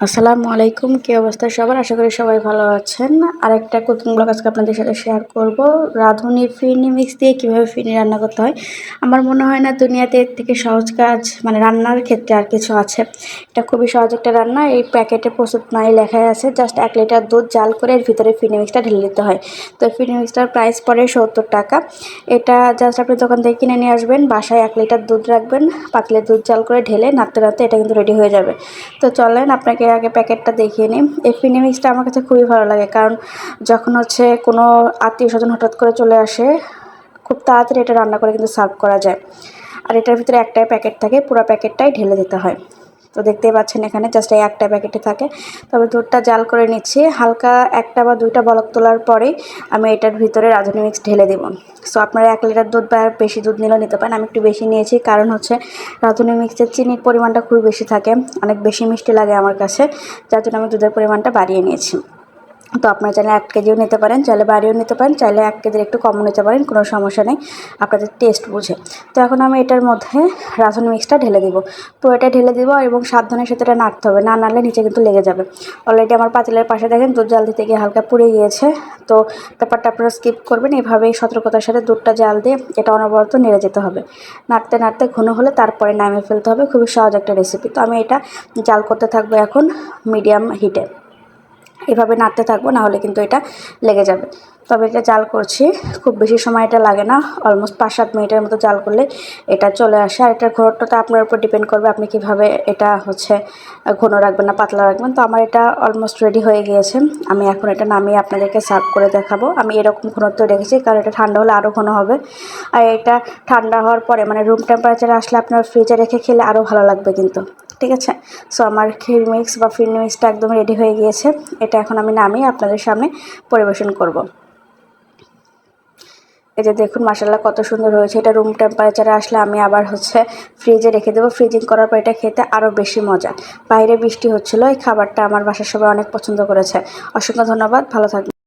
আসসালামু আলাইকুম, কী অবস্থা সবার? আশা করি সবাই ভালো আছেন। আর একটা কুকিং ব্লগ আজকে আপনাদের সাথে শেয়ার করব। রাঁধুনি ফিরনি মিক্স দিয়ে কীভাবে ফিরনি রান্না করতে হয়। আমার মনে হয় না দুনিয়াতে এর থেকে সহজ কাজ মানে রান্নার ক্ষেত্রে আর কিছু আছে। এটা খুবই সহজ একটা রান্না। এই প্যাকেটে প্রস্তুত নয় লেখাই আছে জাস্ট এক লিটার দুধ জাল করে এর ভিতরে ফিরনি মিক্সটা ঢেলে দিতে হয়। তো ফিরনি মিক্সটার প্রাইস পড়ে সত্তর টাকা। এটা জাস্ট আপনি দোকান থেকে কিনে নিয়ে আসবেন, বাসায় এক লিটার দুধ রাখবেন পাতলে দুধ জাল করে ঢেলে নাড়তে নাড়তে এটা কিন্তু রেডি হয়ে যাবে। তো চলেন, আপনাকে আগে প্যাকেটটা দেখিয়ে নিই। এই ফিনিমিক্সটা আমার কাছে খুবই ভালো লাগে, কারণ যখন হচ্ছে কোনো আত্মীয় স্বজন হঠাৎ করে চলে আসে, খুব তাড়াতাড়ি এটা রান্না করে কিন্তু সার্ভ করা যায়। আর এটার ভিতরে একটাই প্যাকেট থাকে, পুরো প্যাকেটটাই ঢেলে দিতে হয়। তো দেখতেই পাচ্ছেন এখানে জাস্ট এই একটা প্যাকেটে থাকে। তবে দুধটা জাল করে নিচ্ছি। হালকা একটা বা দুইটা বলক তোলার পরেই আমি এটার ভিতরে রাঁধুনি মিক্স ঢেলে দেবো। সো আপনারা এক লিটার দুধ বা বেশি দুধ নিলেও নিতে পারেন। আমি একটু বেশি নিয়েছি। কারণ হচ্ছে রাঁধুনি মিক্সের চিনির পরিমাণটা খুবই বেশি থাকে। অনেক বেশি মিষ্টি লাগে আমার কাছে। যার জন্য আমি দুধের পরিমাণটা বাড়িয়ে নিয়েছি। তো আপনারা চাইলে এক কেজিও নিতে পারেন, চাইলে বাড়িও নিতে পারেন, চাইলে এক কেজির একটু কমও নিতে পারেন, কোনো সমস্যা নেই। আপনাদের টেস্ট বুঝে। তো এখন আমি এটার মধ্যে রাঁধুনি মিক্সটা ঢেলে দিব। পুরোটা ঢেলে দিব এবং সাবধানের সাথে এটা নাড়তে হবে, না নাড়লে নিচে কিন্তু লেগে যাবে। অলরেডি আমার পাতিলের পাশে দেখেন দুধ জাল দিতে গিয়ে হালকা পুড়ে গিয়েছে। তো ব্যাপারটা আপনারা স্কিপ করবেন, এভাবেই সতর্কতার সাথে দুধটা জাল দিয়ে এটা অনবরত নেড়ে যেতে হবে। নাড়তে নাড়তে ঘন হলে তারপরে নামিয়ে ফেলতে হবে, খুবই সহজ একটা রেসিপি তো আমি এটা জাল করতে থাকব এখন মিডিয়াম হিটে এভাবে নাড়তে থাকব না হলে কিন্তু এটা লেগে যাবে। তবে এটা জাল করছি, খুব বেশি সময় এটা লাগে না অলমোস্ট পাঁচ সাত মিনিটের মতো জাল করলে এটা চলে আসে। আর এটার ঘনত্বটা আপনার উপর ডিপেন্ড করবে, আপনি কীভাবে এটা হচ্ছে ঘন রাখবেন না, পাতলা রাখবেন। তো আমার এটা অলমোস্ট রেডি হয়ে গিয়েছে, আমি এখন এটা নামিয়ে আপনাদেরকে সার্ভ করে দেখাবো। আমি এরকম ঘনত্ব রেখেছি, কারণ এটা ঠান্ডা হলে আরও ঘন হবে। আর এটা ঠান্ডা হওয়ার পরে মানে রুম টেম্পারেচারে আসলে আপনার ফ্রিজে রেখে খেলে আরও ভালো লাগবে কিন্তু। ঠিক আছে? সো আমার ক্ষীর মিক্স বা ফিরনি মিক্সটা একদম রেডি হয়ে গিয়েছে। এটা এখন আমি নামিয়ে আপনাদের সামনে পরিবেশন করব। এই যে দেখুন মাসাল্লাহ কত সুন্দর হয়েছে। এটা রুম টেম্পারেচারে আসলে আমি আবার হচ্ছে ফ্রিজে রেখে দেবো। ফ্রিজিং করার পর এটা খেতে আরও বেশি মজা। বাইরে বৃষ্টি হচ্ছিল, এই খাবারটা আমার বাসার সবাই অনেক পছন্দ করেছে। অসংখ্য ধন্যবাদ, ভালো থাকবেন।